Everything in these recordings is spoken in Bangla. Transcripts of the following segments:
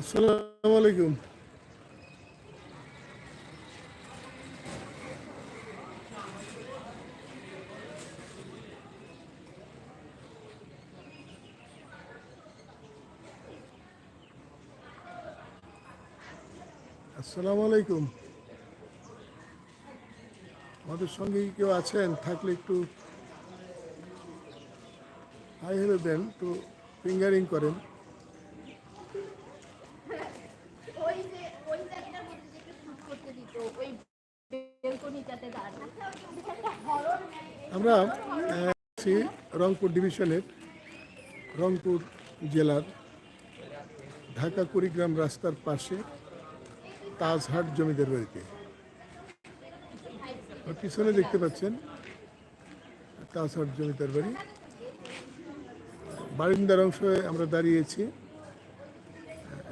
আসসালামু আলাইকুম। আসসালামু আলাইকুম। আমাদের সঙ্গে কেউ আছেন? থাকলে একটু হাই হ্যালো দেন, একটু ফিঙ্গারিং করেন। আমরা আছি রংপুর ডিভিশনের, রংপুর জেলার ঢাকা কুড়িগ্রাম রাস্তার পাশে তাজহাট জমিদার বাড়িতে। পিছনে দেখতে পাচ্ছেন তাজহাট জমিদার বাড়ি। বারিন্দার অংশে আমরা দাঁড়িয়েছি।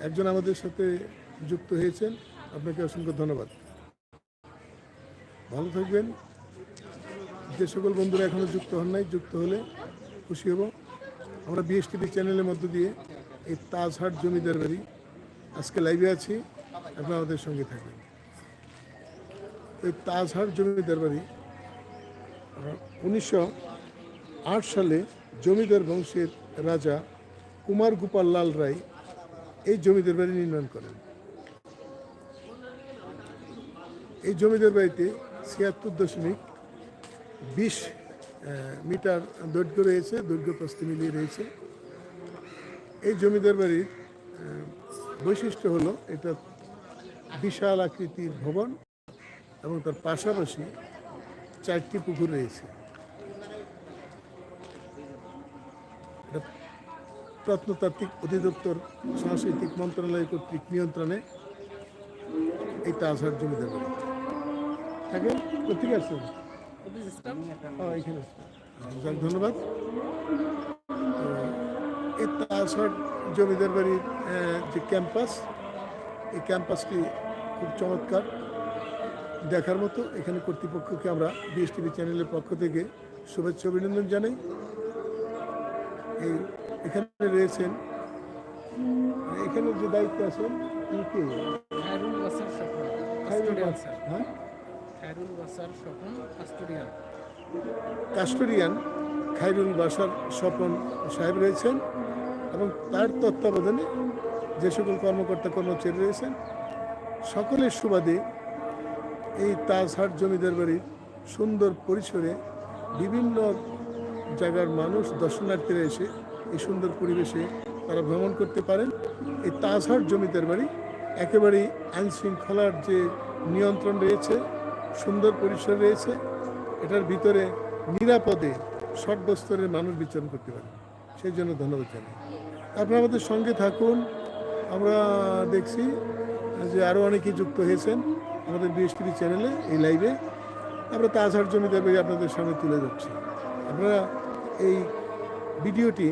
একজন আমাদের সাথে যুক্ত হয়েছেন। আপনাকে অসংখ্য ধন্যবাদ। ভালো থাকবেন। যে সকল বন্ধুরা এখনও যুক্ত হন নাই, যুক্ত হলে খুশি হব। আমরা বিএসটিভি চ্যানেলের মধ্য দিয়ে এই তাজহাট জমিদার বাড়ি আজকে লাইভে আছি। আপনারা আমাদের সঙ্গে থাকবেন। এই তাজহাট জমিদার বাড়ি, উনিশশো আট সালে জমিদার বংশের রাজা কুমার গোপাল লাল রায় এই জমিদার বাড়ি নির্মাণ করেন। এই জমিদার বাড়িতে ছিয়াত্তর দশমিক বিশ মিটার দৈর্ঘ্য রয়েছে, দৈর্ঘ্য প্রস্থে মিলিয়ে রয়েছে। এই জমিদার বাড়ির বৈশিষ্ট্য হলো এটা বিশাল আকৃতির ভবন এবং তার পাশাপাশি চারটি পুকুর রয়েছে। প্রত্নতাত্ত্বিক অধিদপ্তর, সাংস্কৃতিক মন্ত্রণালয় কর্তৃক নিয়ন্ত্রণে এই তাজহাট জমিদার বাড়ি। ঠিক কোথেকে এখানে ধন্যবাদ। জমিদার বাড়ির যে ক্যাম্পাস এই ক্যাম্পাসটি খুব চমৎকার। দেখার মতো এখানে কর্তৃপক্ষকে আমরা বিএসটিভি চ্যানেলের পক্ষ থেকে শুভেচ্ছা অভিনন্দন জানাই। এই এখানে রয়েছেন এখানে যে দায়িত্ব আছেন কে? খায়রুল বাসার স্বপন স্যার হ্যাঁ খায়রুল বাসার স্বপন সাহেব রয়েছেন এবং তার তত্ত্বাবধানে যে সকল কর্মকর্তা কর্মচারী রয়েছেন, সকলের সুবাদে এই তাজহাট জমিদার বাড়ির সুন্দর পরিসরে বিভিন্ন জায়গার মানুষ দর্শনার্থীরা এসে এই সুন্দর পরিবেশে তারা ভ্রমণ করতে পারেন। এই তাজহাট জমিদার বাড়ি একেবারেই আইনশৃঙ্খলার যে নিয়ন্ত্রণ রয়েছে সুন্দর পরিসর রয়েছে, এটার ভিতরে নিরাপদে সর্বস্তরের মানুষ বিচরণ করতে পারে। সেই জন্য ধন্যবাদ জানাই। আপনারা আমাদের সঙ্গে থাকুন। আমরা দেখছি যে আরও অনেকেই যুক্ত হয়েছেন আমাদের বিএসটিভি চ্যানেলে এই লাইভে আমরা তাজহাট জমিদার বাড়ি আপনাদের সামনে তুলে ধরছি। আপনারা এই ভিডিওটি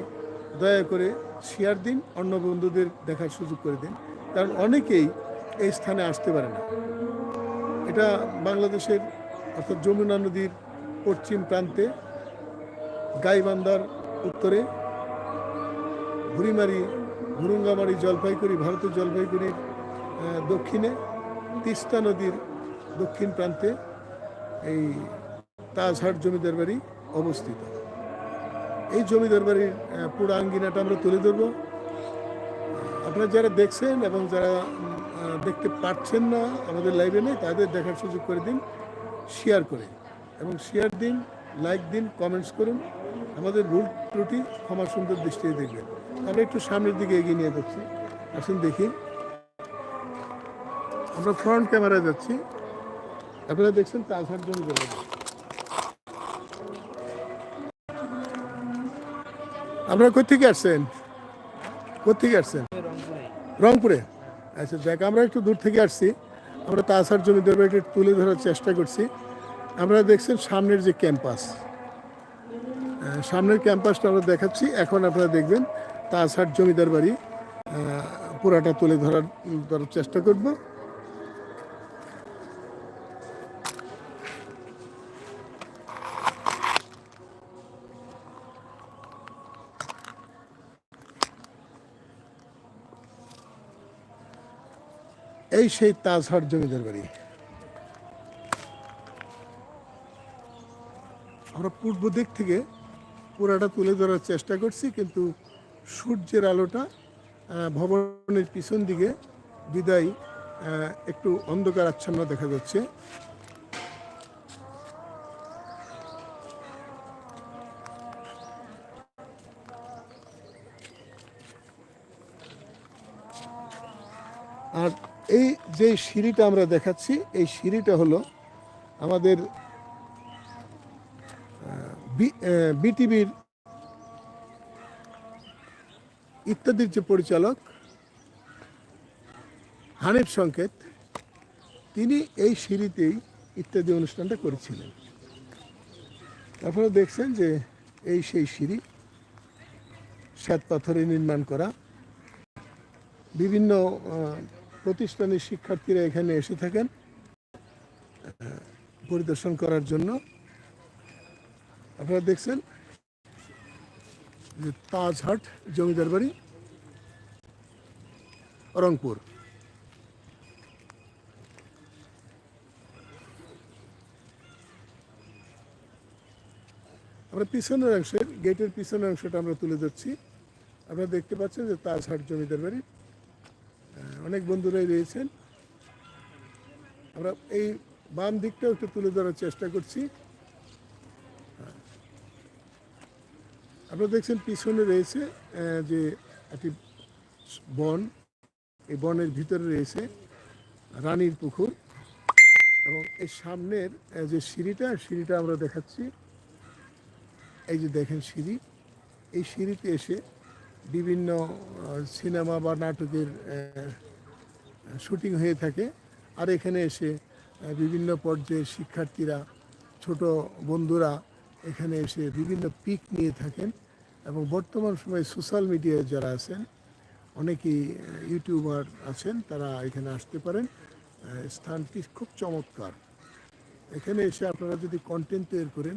দয়া করে শেয়ার দিন, অন্য বন্ধুদের দেখার সুযোগ করে দিন। কারণ অনেকেই এই স্থানে আসতে পারে না। এটা বাংলাদেশের অর্থাৎ যমুনা নদীর পশ্চিম প্রান্তে গাইবান্ধার উত্তরে ঘুরিমারি ঘুরুঙ্গামারি জলপাইগুড়ি, ভারতের জলপাইগুড়ির দক্ষিণে তিস্তা নদীর দক্ষিণ প্রান্তে এই তাজহাট জমিদার বাড়ি অবস্থিত। এই জমিদার বাড়ির পুরা আঙ্গিনাটা আমরা তুলে ধরবো। আপনারা যারা দেখছেন এবং যারা দেখতে পাচ্ছেন না আমাদের লাইভে নেই, তাদের দেখার সুযোগ করে দিন শেয়ার করে। এবং শেয়ার দিন লাইক দিন কমেন্টস করুন। আমাদের ভুল ত্রুটি ক্ষমা সুন্দর দৃষ্টিতে দেখবেন। আমরা একটু সামনের দিকে এগিয়ে নিয়ে যাচ্ছি। আসুন দেখি। আমরা ফ্রন্ট ক্যামেরায় যাচ্ছি। আপনারা দেখছেন জমিদার বাড়ি আপনারা কোথেকে আসছেন? কোথেকে আসছেন? রংপুরে। আচ্ছা দেখ, আমরা একটু দূর থেকে আসছি। আমরা তাছাড় জমিদার একটু তুলে ধরার চেষ্টা করছি। আমরা দেখছেন সামনের যে ক্যাম্পাস। সামনের ক্যাম্পাসটা আমরা দেখাচ্ছি। এখন আপনারা দেখবেন তাছাড় জমিদার বাড়ি। পুরাটা তুলে ধরার ধরার চেষ্টা করব। এই সেই তাজহাট জমিদার বাড়ি। আমরা পূর্ব দিক থেকে পুরাটা তুলে ধরার চেষ্টা করছি, কিন্তু সূর্যের আলোটা ভবনের পিছন দিকে বিদায় একটু অন্ধকার আচ্ছন্ন দেখা যাচ্ছে। আর এই যে সিঁড়িটা আমরা দেখাচ্ছি, এই সিঁড়িটা হলো আমাদের বিটিভির ইত্যাদির যে পরিচালক হানিফ সংকেত, তিনি এই সিঁড়িতেই ইত্যাদি অনুষ্ঠানটা করেছিলেন। তারপরে দেখছেন যে এই সেই সিঁড়ি, শ্বেত পাথরে নির্মাণ করা, বিভিন্ন প্রতিষ্ঠানের শিক্ষার্থীরা এখানে এসে থাকেন পরিদর্শন করার জন্য। আপনারা দেখছেন যে তাজহাট জমিদার বাড়ি, রংপুর। আমরা পিছনের অংশের, গেটের পিছনের অংশটা আমরা তুলে ধরছি। আপনারা দেখতে পাচ্ছেন যে তাজহাট জমিদার বাড়ি। অনেক বন্ধুরাই রয়েছেন। আমরা এই বাম দিকটাও একটু তুলে ধরার চেষ্টা করছি। আপনারা দেখছেন পিছনে রয়েছে যে একটি বন। এই বনের ভিতরে রয়েছে রানীর পুকুর এবং এই সামনের যে সিঁড়িটা সিঁড়িটা আমরা দেখাচ্ছি। এই যে দেখেন সিঁড়ি। এই সিঁড়িতে এসে বিভিন্ন সিনেমা বা নাটকের শুটিং হয়ে থাকে। আর এখানে এসে বিভিন্ন পর্যায়ের শিক্ষার্থীরা, ছোট বন্ধুরা এখানে এসে বিভিন্ন পিক নিয়ে থাকেন এবং বর্তমান সময়ে সোশ্যাল মিডিয়ায় যারা আছেন, অনেকেই ইউটিউবার আছেন, তারা এখানে আসতে পারেন। স্থানটি খুব চমৎকার। এখানে এসে আপনারা যদি কন্টেন্ট তৈরি করেন,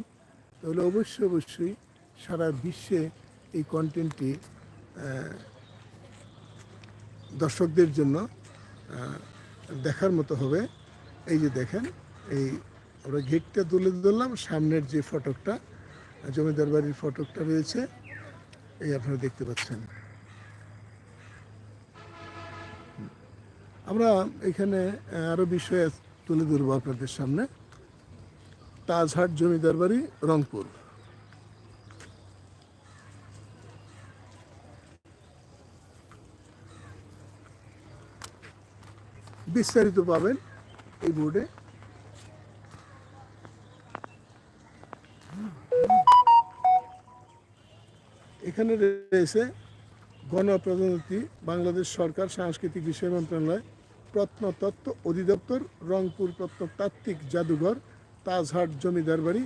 তাহলে অবশ্যই অবশ্যই সারা বিশ্বে এই কন্টেন্টটি দর্শকদের জন্য দেখার মতো হবে। এই যে দেখেন এই আমরা গেটটা তুলে ধরলাম সামনের যে ফটকটা জমিদার বাড়ির ফটকটা রয়েছে এই আপনারা দেখতে পাচ্ছেন। আমরা এখানে আহ, আরও বিষয় তুলে ধরবো আপনাদের সামনে। তাজহাট জমিদার বাড়ি রংপুর। বিস্তারিত পাবেন এই বোর্ডে এখানে রয়েছে গণপ্রজাতন্ত্রী বাংলাদেশ সরকার সাংস্কৃতিক বিষয় মন্ত্রণালয়, প্রত্নতত্ত্ব অধিদপ্তর, রংপুর প্রত্নতাত্ত্বিক জাদুঘর, তাজহাট জমিদার বাড়ি,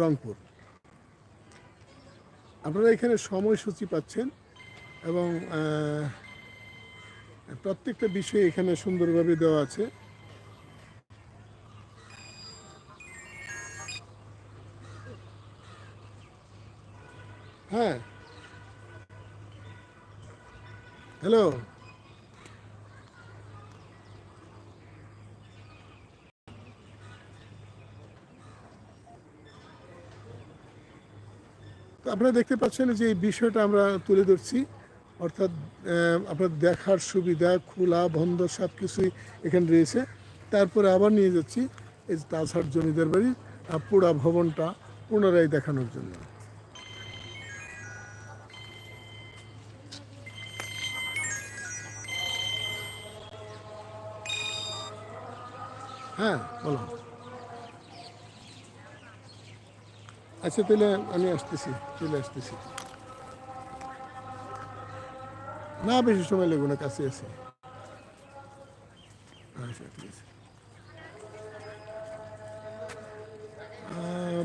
রংপুর। আপনারা এখানে সময়সূচি পাচ্ছেন এবং প্রত্যেকটা বিষয় এখানে সুন্দরভাবে দেওয়া আছে। হ্যাঁ। হ্যালো। আপনারা দেখতে পাচ্ছেন যে এই বিষয়টা আমরা তুলে ধরছি। অর্থাৎ আপনার দেখার সুবিধা, খোলা, বন্ধ সব কিছুই এখানে রয়েছে। তারপরে আবার নিয়ে যাচ্ছি এই তাজহাট জমিদার বাড়ির পুরা ভবনটা পুনরায় দেখানোর জন্য। হ্যাঁ বলো আচ্ছা তাহলে আমি আসতেছি, চলে আসতেছি। না, বেশি সময় লাগবে না কাছে আছে। আচ্ছা ঠিক আছে।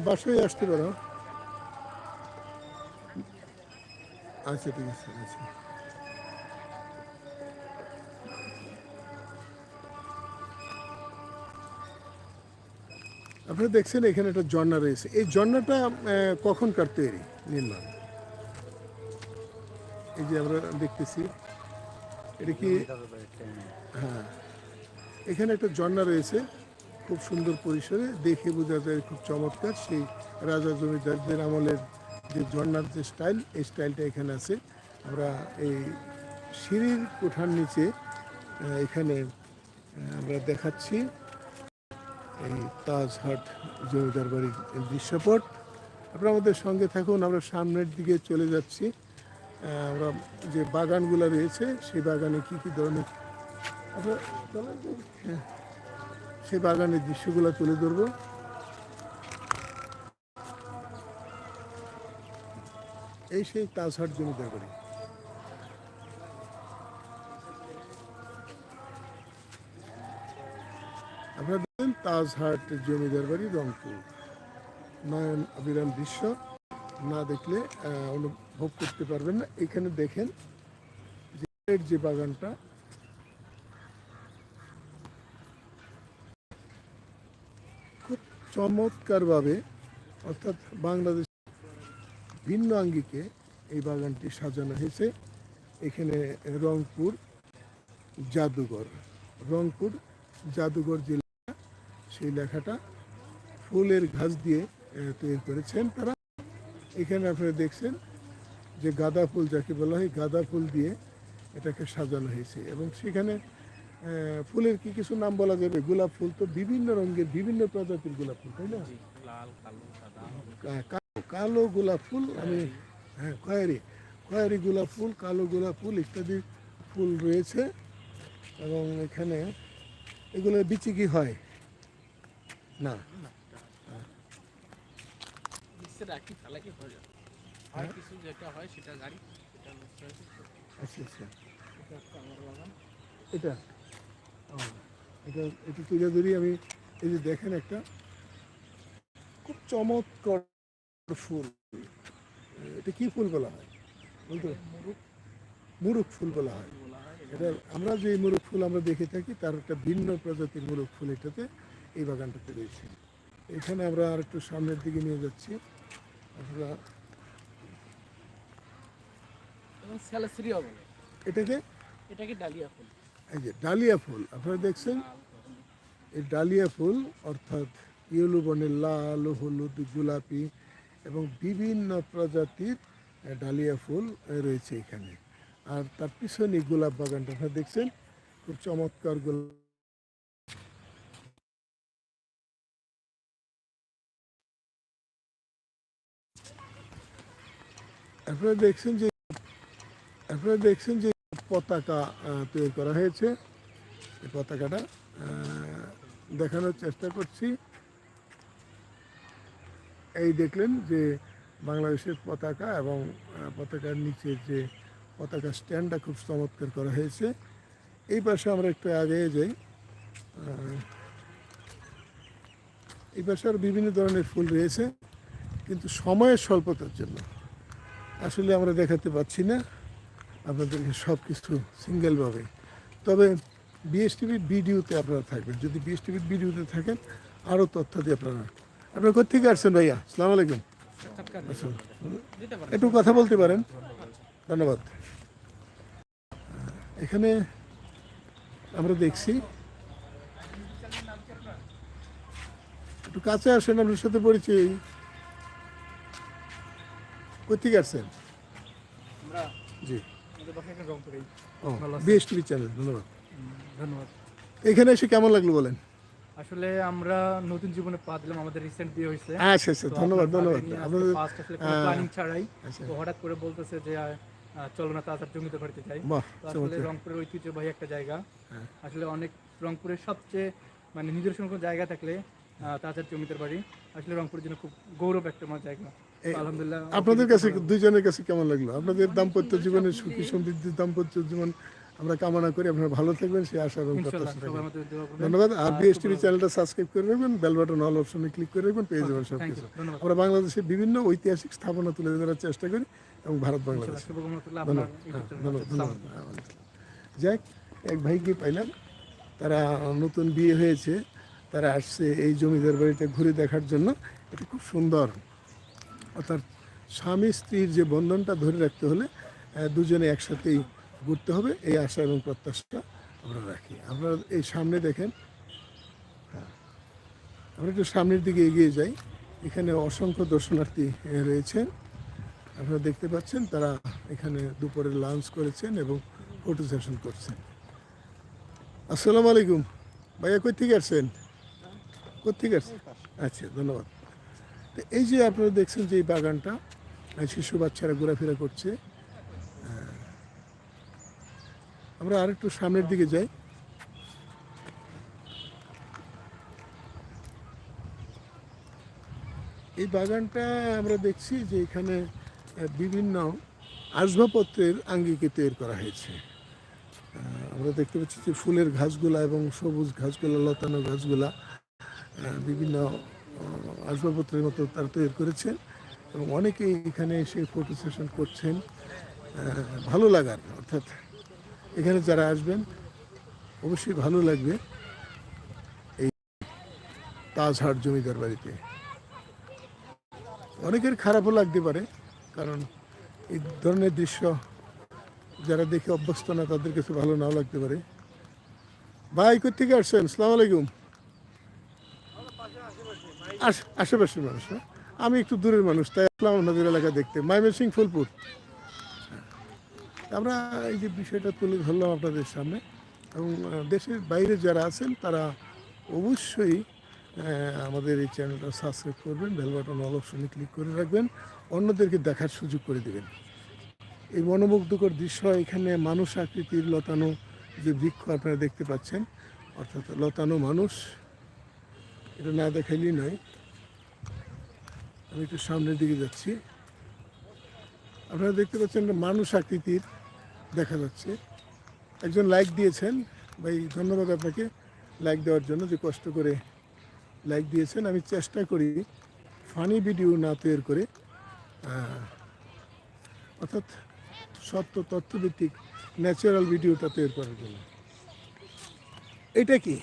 বাসায় আসতে পারো। আচ্ছা ঠিক আছে আচ্ছা। আপনারা দেখছেন এখানে একটা ঝর্ণা রয়েছে। এই ঝর্ণাটা কখনকার তৈরি? নির্মাণ। এই যে আমরা দেখতেছি, এটা কি? হ্যাঁ। এখানে একটা ঝর্ণা রয়েছে, খুব সুন্দর পরিসরে, দেখে বোঝা যায় খুব চমৎকার। সেই রাজা জমিদারদের আমলের যে ঝর্ণার যে স্টাইল, এই স্টাইলটা এখানে আছে। আমরা এই সিঁড়ির কোঠার নিচে এখানে আমরা দেখাচ্ছি এই তাজহাট জমিদার বাড়ির দৃশ্যপট। আপনারা আমাদের সঙ্গে থাকুন, আমরা সামনের দিকে চলে যাচ্ছি। আমরা যে বাগানগুলো রয়েছে, সেই বাগানে কি কি ধরনের চলেন হ্যাঁ। সেই বাগানের দৃশ্যগুলো তুলে ধরবো। এই সেই তাজহাট জমিদার বাড়ি আপনারা দেখেন তাজহাট জমিদার বাড়ি রংপুর। নয়ন অবিরাম দৃশ্য। না দেখলে অনুভব করতে পারবেন না। এখানে দেখেন যে বাগানটা, খুব চমৎকারভাবে, অর্থাৎ বাংলাদেশ ভিন্ন আঙ্গিকে এই বাগানটি সাজানো হয়েছে। এখানে রংপুর জাদুঘর রংপুর জাদুঘর যে লেখা, সেই লেখাটা ফুলের ঘাস দিয়ে তৈরি করেছেন তারা। এখানে আপনারা দেখছেন যে গাঁদা ফুল যাকে বলা হয় গাঁদা ফুল দিয়ে এটাকে সাজানো হয়েছে এবং সেখানে ফুলের কি কিছু নাম বলা যাবে? গোলাপ ফুল তো বিভিন্ন রঙের বিভিন্ন প্রজাতির গোলাপ ফুল তাই না? কালো কালো গোলাপ ফুল আমি হ্যাঁ খয়েরি খয়েরি গোলাপ ফুল কালো গোলাপ ফুল ইত্যাদি ফুল রয়েছে এবং এখানে এগুলো বিচি কি হয়? না। নিচে রাখি ফেলা কি হয়ে যায় আর কিছু যেটা হয় সেটা গাড়ি সেটা নষ্ট হয়েছে আচ্ছা আচ্ছা। এটা হচ্ছে আমার বাগান। এটা? এটা এটা তুলে ধরি আমি এই যে দেখেন একটা খুব চমৎকার ফুল। এটা কি ফুল বলা হয়? বলতে? মুরুখ। ফুল বলা হয়। বলা হয় এটা আমরা যে মুরুখ ফুল আমরা দেখে থাকি তার একটা ভিন্ন প্রজাতির মুরুখ ফুল এটাতে এই বাগানটাতে রয়েছে। এখানে আমরা আর একটু সামনের দিকে নিয়ে যাচ্ছি। এটাকে এটাকে ডালিয়া ফুল? এই যে ডালিয়া ফুল আপনারা দেখছেন? এই ডালিয়া ফুল অর্থাৎ ইয়েলো বর্ণের লাল হলুদ গোলাপি এবং বিভিন্ন প্রজাতির ডালিয়া ফুল রয়েছে এখানে। আর তার পিছনে গোলাপ বাগানটা আপনারা দেখছেন? খুব চমৎকার গোলাপ। আপনারা দেখছেন যে, আপনারা দেখছেন যে পতাকা তৈরি করা হয়েছে। এই পতাকাটা দেখানোর চেষ্টা করছি। এই দেখলেন যে বাংলাদেশের পতাকা এবং পতাকার নিচে যে পতাকা স্ট্যান্ডটা খুব চমৎকার করা হয়েছে। এই পাশে আমরা একটু আগে যাই। এই পাশে আর বিভিন্ন ধরনের ফুল রয়েছে, কিন্তু সময়ের স্বল্পতার জন্য। আসলে আমরা দেখাতে পাচ্ছি না। আপনাদেরকে সব কিছু সিঙ্গেলভাবে। তবে বিএসটিভির ভিডিওতে আপনারা থাকবেন। যদি বিএসটিভির ভিডিওতে থাকেন আরও তথ্য দিয়ে আপনারা আপনারা কোথেকে আসছেন ভাইয়া? সালাম আলাইকুম। আচ্ছা। একটু কথা বলতে পারেন। ধন্যবাদ। এখানে আমরা দেখছি একটু কাছে আসেন, আপনার সাথে পরিচয়। আসছেন? জি। ও বিএসটিভি চ্যানেল ধন্যবাদ। ধন্যবাদ। এখানে এসে কেমন লাগল বলেন? আসলে আমরা নতুন জীবনে পা দিলাম আমাদের রিসেন্ট বিয়ে হয়েছে। আচ্ছা আচ্ছা ধন্যবাদ ধন্যবাদ। আপনাদের ফার্স্ট আসলে কোনো প্ল্যানিং ছাড়াই। আচ্ছা। তো হঠাৎ করে বলতেছে যে চলো না তাড়াতাড়ি জমিতে বাড়িতে যাই। আসলে রংপুরের ঐতিহ্যবাহী একটা জায়গা। হ্যাঁ। আসলে অনেক রংপুরের সবচেয়ে মানে নিজস্ব কোনো জায়গা থাকলে তাছাড়া জমিতে বাড়ি। আসলে রংপুরের জন্য খুব গৌরব একটা আমার জায়গা। আপনাদের কাছে দুইজনের কাছে কেমন লাগল? আপনাদের দাম্পত্য জীবনের সুখী সমৃদ্ধির দাম্পত্য জীবন আমরা কামনা করি। আপনারা ভালো থাকবেন সেই আশা এবং আমাদের ধন্যবাদ। আর বিএসটিভি চ্যানেলটা সাবস্ক্রাইব করে রাখবেন বেল বাটন অল অপশনে ক্লিক করে রাখবেন পেয়ে যাবেন সব কিছু। আমরা বাংলাদেশের বিভিন্ন ঐতিহাসিক স্থাপনা তুলে ধরার চেষ্টা করি এবং ভারত বাংলাদেশ। ধন্যবাদ। হ্যাঁ, ধন্যবাদ। যাক এক ভাইকে পাইলাম। তারা নতুন বিয়ে হয়েছে তারা আসছে এই জমিদার বাড়িতে ঘুরে দেখার জন্য। এটা খুব সুন্দর। অর্থাৎ স্বামী স্ত্রীর যে বন্ধনটা ধরে রাখতে হলে দুজনে একসাথেই ঘুরতে হবে। এই আশা এবং প্রত্যাশা আমরা রাখি। আমরা এই সামনে দেখেন। হ্যাঁ। আমরা একটু সামনের দিকে এগিয়ে যাই। এখানে অসংখ্য দর্শনার্থী রয়েছেন। আপনারা দেখতে পাচ্ছেন তারা এখানে দুপুরে লাঞ্চ করেছেন এবং ফটো সেশন করছেন। আসসালামু আলাইকুম। ভাইয়া কই থেকে আসছেন? কোথেকে আসছেন? আচ্ছা ধন্যবাদ। তো এই যে আপনারা দেখছেন যে এই বাগানটা শিশু বাচ্চারা ঘোরাফেরা করছে আমরা আরেকটু সামনের দিকে যাই। এই বাগানটা আমরা দেখছি যে এখানে বিভিন্ন আসবাবপত্রের আঙ্গিকে তৈরি করা হয়েছে। আমরা দেখতে পাচ্ছি যে ফুলের ঘাসগুলা এবং সবুজ ঘাসগুলা লতানো ঘাসগুলা বিভিন্ন আসবাবপত্রের মতো তারা তৈরি করেছেন এবং অনেকেই এখানে এসে ফটো সেশন করছেন। ভালো লাগার, অর্থাৎ এখানে যারা আসবেন, অবশ্যই ভালো লাগবে এই তাজহাট জমিদার বাড়িতে। অনেকের খারাপও লাগতে পারে, কারণ এই ধরনের দৃশ্য যারা দেখে অভ্যস্ত না, তাদের কাছে ভালো নাও লাগতে পারে। ভাই কোথেকে আসছেন? সালাম আলাইকুম। আশেপাশের মানুষ হ্যাঁ? আমি একটু দূরের মানুষ, তাই আসলাম আপনাদের এলাকা দেখতে। ময়মনসিং ফুলপুর। আমরা এই যে বিষয়টা তুলে ধরলাম আপনাদের সামনে, এবং দেশের বাইরে যারা আছেন, তারা অবশ্যই আমাদের এই চ্যানেলটা সাবস্ক্রাইব করবেন বেল অল অপশনে ক্লিক করে রাখবেন, অন্যদেরকে দেখার সুযোগ করে দেবেন। এই মনোমুগ্ধকর দৃশ্য এখানে মানুষ আকৃতির লতানো যে বৃক্ষ আপনারা দেখতে পাচ্ছেন, অর্থাৎ লতানো মানুষ এটা না দেখাইলেই নয় আমি একটু সামনের দিকে যাচ্ছি। আপনারা দেখতে পাচ্ছেন একটা মানুষ আকৃতির দেখা যাচ্ছে। একজন লাইক দিয়েছেন। ভাই, ধন্যবাদ আপনাকে লাইক দেওয়ার জন্য যে কষ্ট করে লাইক দিয়েছেন। আমি চেষ্টা করি ফানি ভিডিও না তৈরি করে অর্থাৎ সত্য তথ্যভিত্তিক ন্যাচারাল ভিডিওটা তৈরি করার জন্য। এটা কি?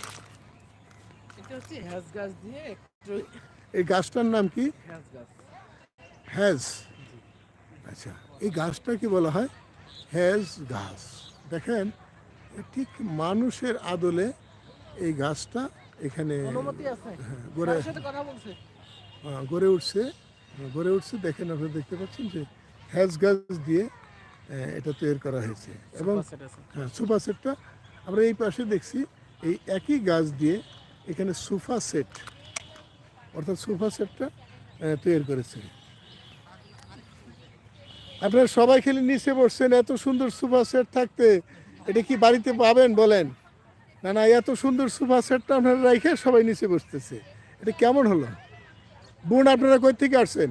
হচ্ছে হ্যাজ গাছ দিয়ে একটু এই গাছটার নাম কি? হ্যাজ গাছ। হ্যাজ। আচ্ছা এই গাছটাকে বলা হয়? হ্যাজ গাছ। দেখেন ঠিক মানুষের আদলে এই গাছটা এখানে হ্যাঁ, গড়ে আহ, গড়ে উঠছে। গড়ে উঠছে। দেখেন আপনারা দেখতে পাচ্ছেন যে হ্যাজ গাছ দিয়ে এটা তৈরি করা হয়েছে। এবং হ্যাঁ সুপার সেটটা আমরা এই পাশে দেখছি এই একই গাছ দিয়ে এখানে সোফা সেট, অর্থাৎ সোফা সেটটা তৈরি করেছে। আপনারা সবাই খেলে নিচে বসছেন, এত সুন্দর সোফা সেট থাকতে, এটা কি বাড়িতে পাবেন বলেন? না না, এত সুন্দর সোফা সেটটা আপনারা রাখে সবাই নিচে বসতেছে। এটা কেমন হলো? বোন, আপনারা কই থেকে আসছেন?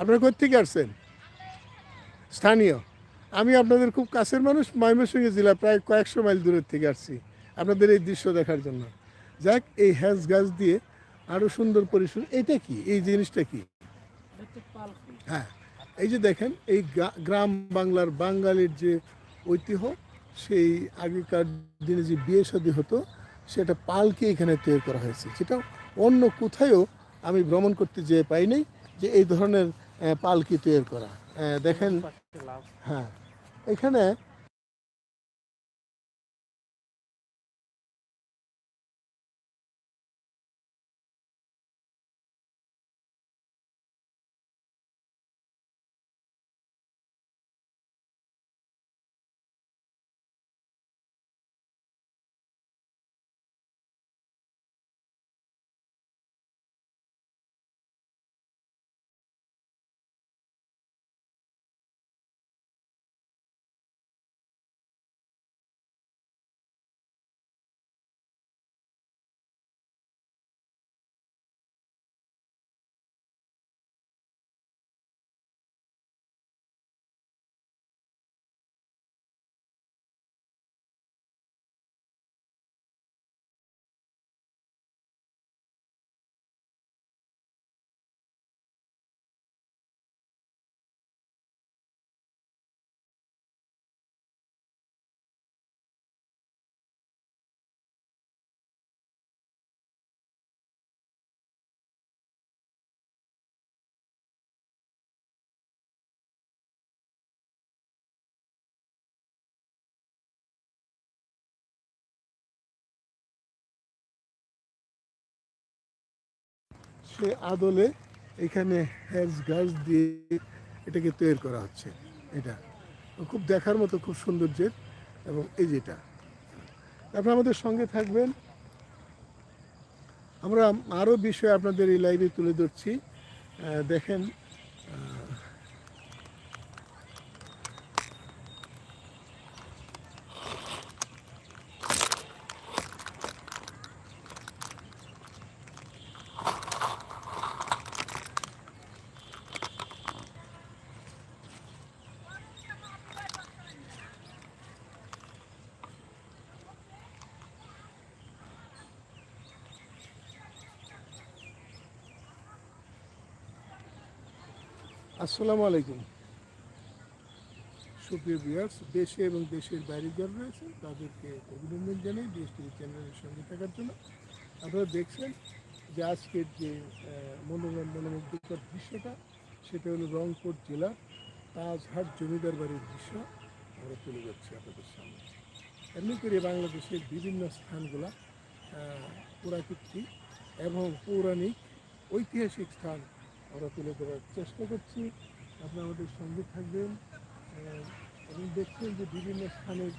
আপনারা কই থেকে আসছেন? স্থানীয়। আমি আপনাদের খুব কাছের মানুষ, ময়মনসিংহ জেলা প্রায় কয়েকশো মাইল দূরের থেকে আসছি, আপনাদের এই দৃশ্য দেখার জন্য। যাক, এই হ্যাজ গাছ দিয়ে আরও সুন্দর পরিসর এটা কি? এই জিনিসটা কি? হ্যাঁ এই যে দেখেন, এই গ্রাম বাংলার বাঙালির যে ঐতিহ্য, সেই আগেকার দিনে যে বিয়ে শাদী হতো, সেটা পালকে এখানে তৈরি করা হয়েছে। যেটা অন্য কোথায়ও আমি ভ্রমণ করতে যেয়ে পাইনি যে এই ধরনের পালকি তৈরি করা। দেখেন হ্যাঁ এখানে সে আদলে এখানে হ্যাজ গাছ দিয়ে এটাকে তৈরি করা হচ্ছে। এটা খুব দেখার মতো, খুব সৌন্দর্যের এবং এই যেটা তারপরে আমাদের সঙ্গে থাকবেন। আমরা আরও বিষয় আপনাদের এই লাইভে তুলে ধরছি। দেখেন আসসালামু আলাইকুম। সুপ্রিয় বিয়ার্স দেশে এবং দেশের বাইরে যারা রয়েছেন তাদেরকে অভিনন্দন জানাই ডিএসটিভি চ্যানেলের সঙ্গে থাকার জন্য। আপনারা দেখছেন যে আজকের যে মনোরম, মনোমুগ্ধকর দৃশ্যটা, সেটা হলো রংপুর জেলার তাজহাট জমিদার বাড়ির দৃশ্য। আমরা তুলে যাচ্ছি আপনাদের সামনে। এমনি করে বাংলাদেশের বিভিন্ন স্থানগুলা পুরাকীর্তি এবং পৌরাণিক ঐতিহাসিক স্থান আমরা তুলে ধরার চেষ্টা করছি। আপনারা আমাদের সঙ্গে থাকবেন। এবং দেখছেন যে বিভিন্ন স্থানের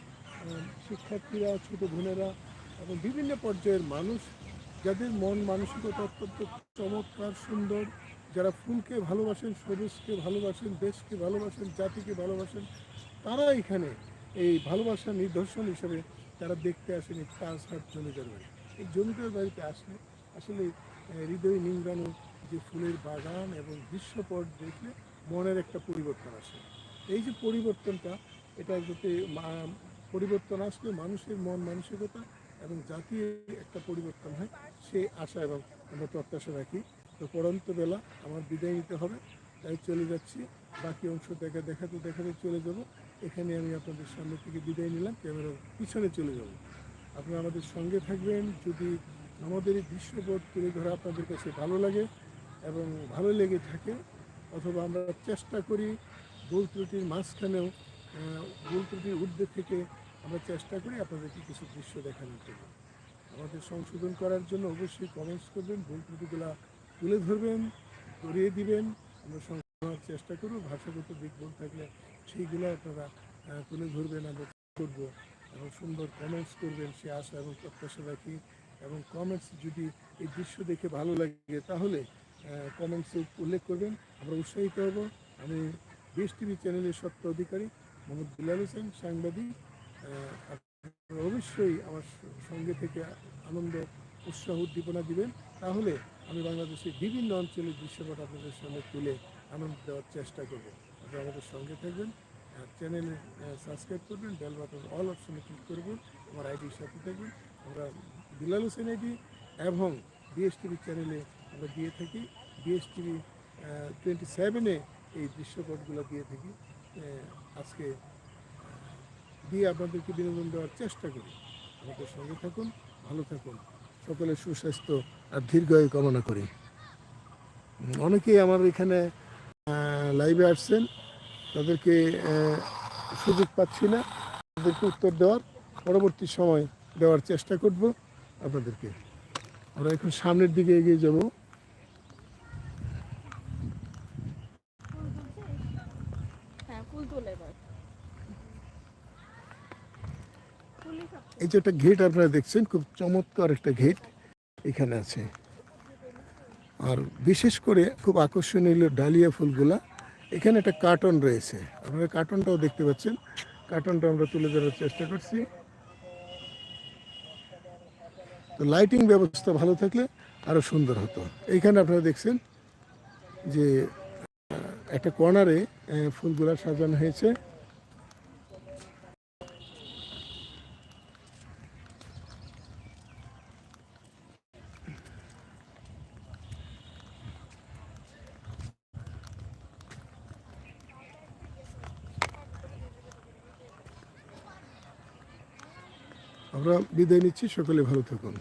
শিক্ষার্থীরা, ছোট বোনেরা এবং বিভিন্ন পর্যায়ের মানুষ, যাদের মন মানসিকতা অত্যন্ত চমৎকার, সুন্দর। যারা ফুলকে ভালোবাসেন সবুজকে ভালোবাসেন, দেশকে ভালোবাসেন, জাতিকে ভালোবাসেন, তারা এখানে এই ভালোবাসার নিদর্শন হিসেবে তারা দেখতে আসেন এই তাজহাট জমিদার বাড়ি এই জমিদার বাড়িতে আসলে আসলে হৃদয় নিংড়ানো যে ফুলের বাগান এবং দৃশ্যপট দেখলে মনের একটা পরিবর্তন আসে। এই যে পরিবর্তনটা, এটা যাতে পরিবর্তন আসলে মানুষের মন মানসিকতা এবং জাতীয় একটা পরিবর্তন হয় সেই আশা এবং আমরা প্রত্যাশা রাখি। তো পরন্ত বেলা আমার বিদায় নিতে হবে, তাই চলে যাচ্ছি। বাকি অংশ দেখা, দেখাতে দেখাতে চলে যাব। এখানে আমি আপনাদের সামনে থেকে বিদায় নিলাম, ক্যামেরার পিছনে চলে যাব। আপনারা আমাদের সঙ্গে থাকবেন। যদি আমাদের এই দৃশ্যপট তুলে ধরা আপনাদের কাছে ভালো লাগে এবং ভালো লেগে থাকে, অথবা আমরা চেষ্টা করি ভুল ত্রুটির মাঝখানেও ভুল ত্রুটির ঊর্ধ্বে থেকে আমরা চেষ্টা করি আপনাদেরকে কিছু দৃশ্য দেখানোর জন্য। আমাদের সংশোধন করার জন্য অবশ্যই কমেন্টস করবেন, ভুল ত্রুটিগুলা তুলে ধরবেন করিয়ে দিবেন। আমরা সংশোধনের চেষ্টা করব, ভাষাগত দিক ভুল থাকলে সেইগুলো আপনারা তুলে ধরবেন, আমরা করব। এবং সুন্দর কমেন্টস করবেন, সে আশা এবং প্রত্যাশা রাখি। এবং কমেন্টস যদি এই দৃশ্য দেখে ভালো লাগে, তাহলে কমেন্টসে উল্লেখ করবেন। আমরা উৎসাহিত হব। আমি বিএস টিভি চ্যানেলের সত্য অধিকারী মোহাম্মদ বিলাল হোসেন, সাংবাদিক। অবশ্যই আমার সঙ্গে থেকে আনন্দ, উৎসাহ উদ্দীপনা দিবেন। তাহলে আমি বাংলাদেশের বিভিন্ন অঞ্চলের দৃশ্যপট আপনাদের সামনে তুলে আনন্দ দেওয়ার চেষ্টা করব। আপনারা আমাদের সঙ্গে থাকবেন। চ্যানেলে সাবস্ক্রাইব করবেন বেল বাটন অল অপশনে ক্লিক করবেন। আমার আইডির সাথে থাকবেন। আমরা বিলাল হোসেন আইডি এবং বিএসটিভি চ্যানেলে আমরা দিয়ে থাকি। বিএসটিভি টোয়েন্টি সেভেনে এই দৃশ্যপটগুলো দিয়ে থাকি। আজকে দিয়ে আপনাদেরকে বিনোদন দেওয়ার চেষ্টা করি। আমাদের সঙ্গে থাকুন, ভালো থাকুন। সকলের সুস্বাস্থ্য আর দীর্ঘায়ু কামনা করি। অনেকেই আমার এখানে লাইভে আসছেন। তাদেরকে সুযোগ পাচ্ছি না। তাদেরকে উত্তর দেওয়ার, পরবর্তী সময় দেওয়ার চেষ্টা করব আপনাদেরকে। আমরা এখন সামনের দিকে এগিয়ে যাব ফুল তুলছিস? হ্যাঁ ফুল তোলে এবার ফুলই সব এই যে একটা ঘেট আপনারা দেখছেন, খুব চমৎকার একটা ঘেট এখানে আছে। আর বিশেষ করে খুব আকর্ষণীয় ডালিয়া ফুলগুলা। এখানে একটা কার্টন রয়েছে। আপনারা কার্টনটাও দেখতে পাচ্ছেন। কার্টনটা আমরা তুলে ধরার চেষ্টা করছি। তো লাইটিং ব্যবস্থা ভালো থাকলে আরও সুন্দর হতো। এইখানে আপনারা দেখছেন যে একটা কর্নারে ফুলগুলা সাজানো হয়েছে আমরা বিদায় নিচ্ছি সকলে ভালো থাকুন।